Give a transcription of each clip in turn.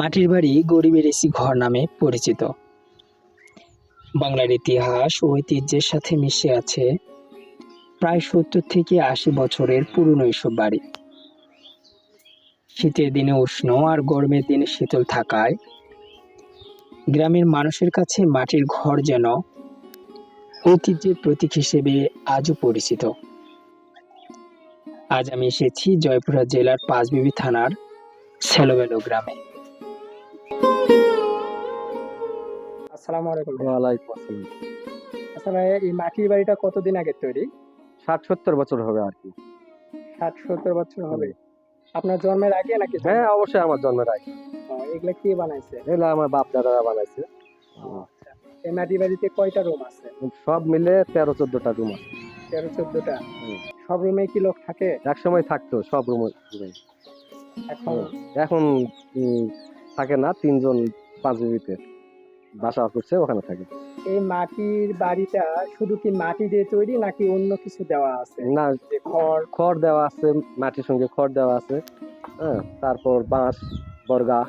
মাটির বাড়ি গরিবের এসি ঘর নামে পরিচিত। বাংলার ইতিহাস ও ঐতিহ্যের সাথে মিশে আছে প্রায় সত্তর থেকে আশি বছরের পুরনো এসব বাড়ি। শীতের দিনে উষ্ণ আর গরমের দিনে শীতল থাকায় গ্রামের মানুষের কাছে মাটির ঘর যেন ঐতিহ্যের প্রতীক হিসেবে আজও পরিচিত। আজ আমি এসেছি জয়পুরহাট জেলার পাঁচবিবি থানার সেলোবেলো গ্রামে। আসসালামু আলাইকুম। ওয়ালাইকুম আসসালাম। আচ্ছা ভাই এই মাটির বাড়িটা কতদিন আগে তৈরি? ষাট সত্তর বছর হবে আর কি। ষাট সত্তর বছর হবে। আপনার জন্মের আগে নাকি হ্যাঁ অবশ্যই আমার জন্মের আগে। এগুলা কে বানাইছে? এগুলো আমার বাপ দাদারা বানাইছে এই মাটির বাড়িতে কয়টা রুম আছে? সব মিলে তেরো চোদ্দটা রুম আছে। তেরো চোদ্দটা? সব রুমে কি লোক থাকে? এক সময় থাকতো সব রুম এখন? এখন থাকে না তিনজন পাঁচ বিবিতে বাসা করছে ওখানে থাকে। এই মাটির বাড়িটা শুধু কি মাটি দিয়ে তৈরি নাকি অন্য কিছু দেওয়া আছে? না খড়? খড় দেওয়া আছে মাটির সঙ্গে খড় দেওয়া আছে হ্যাঁ তারপর বাঁশ বর্গা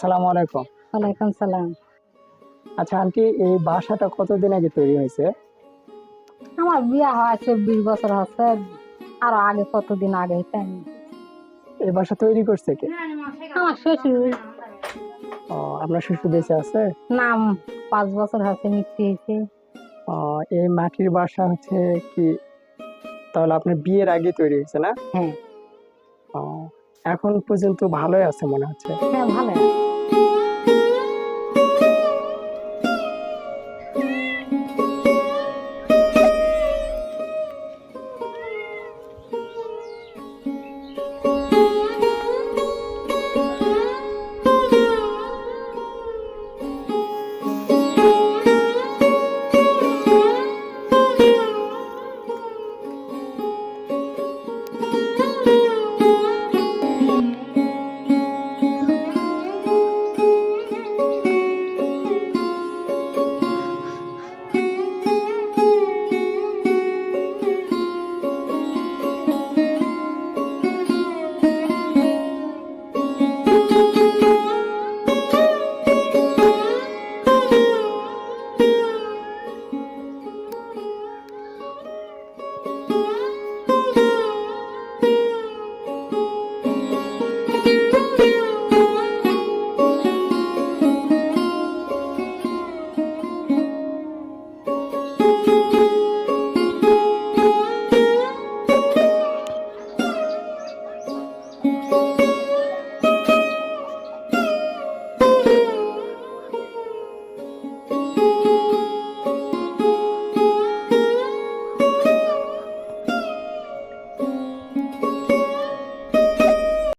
আসসালামু আলাইকুম। ওয়ালাইকুম সালাম। আচ্ছা আন্টি এই বাসাটা কতদিন আগে তৈরি হয়েছে? আমার বিয়া হয়েছে বিশ বছর হচ্ছে আরও আগে কতদিন আগে আমি এই বাসা তৈরি করছে কে? আমার শ্বশুর। ও, আপনার শ্বশুর বেঁচে আছে? নাম পাঁচ বছর হচ্ছে মৃত্যু হয়েছে। ও, এই মাটির বাসা হচ্ছে কি? তাহলে আপনার বিয়ের আগে তৈরি হয়েছে না? হ্যাঁ। ও, এখন পর্যন্ত ভালোই আছে মনে হচ্ছে। হ্যাঁ ভালো